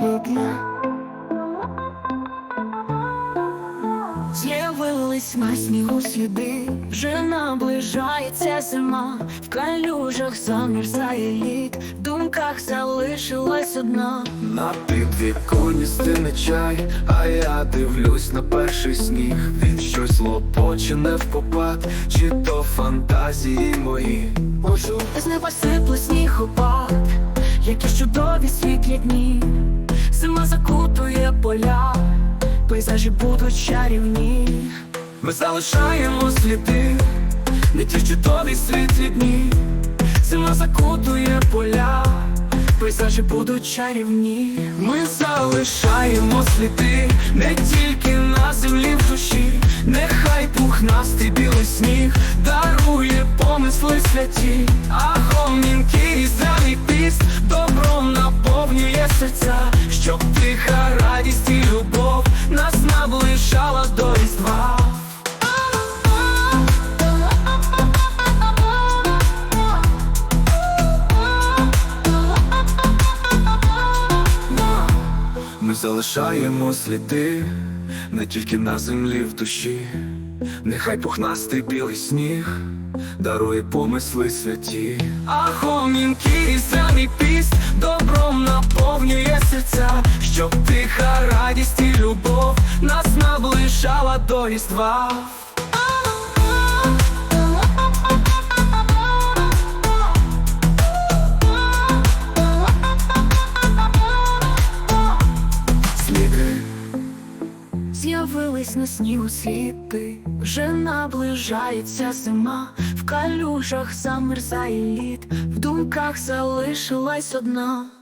сліди. З'явились на снігу сліди, вже наближається зима, в калюжах замерзає лід, в думках залишилась одна. На підвіконні стине чай, а я дивлюсь на перший сніг. Він щось лопоче не в попад, чи то фантазії мої. Можу з неба сипле снігопад, які поля, пейзажі будуть чарівні. Ми залишаємо сліди, не ті чудові світлі дні. Зима закутує поля, пейзажі будуть чарівні. Ми залишаємо сліди, не тільки на землі в душі, нехай пухнастий білий сніг дарує помисли святі, а гомінки і зелений піст добром наповнює серця, залишаємо сліди не тільки на землі в душі, нехай пухнастий білий сніг дарує помисли святі, а хомінки і самі піст добром наповнює серця, щоб тиха радість і любов нас наближала до різдва. Снігу сліди, вже наближається зима, в калюжах замерзає лід, в думках залишилась одна.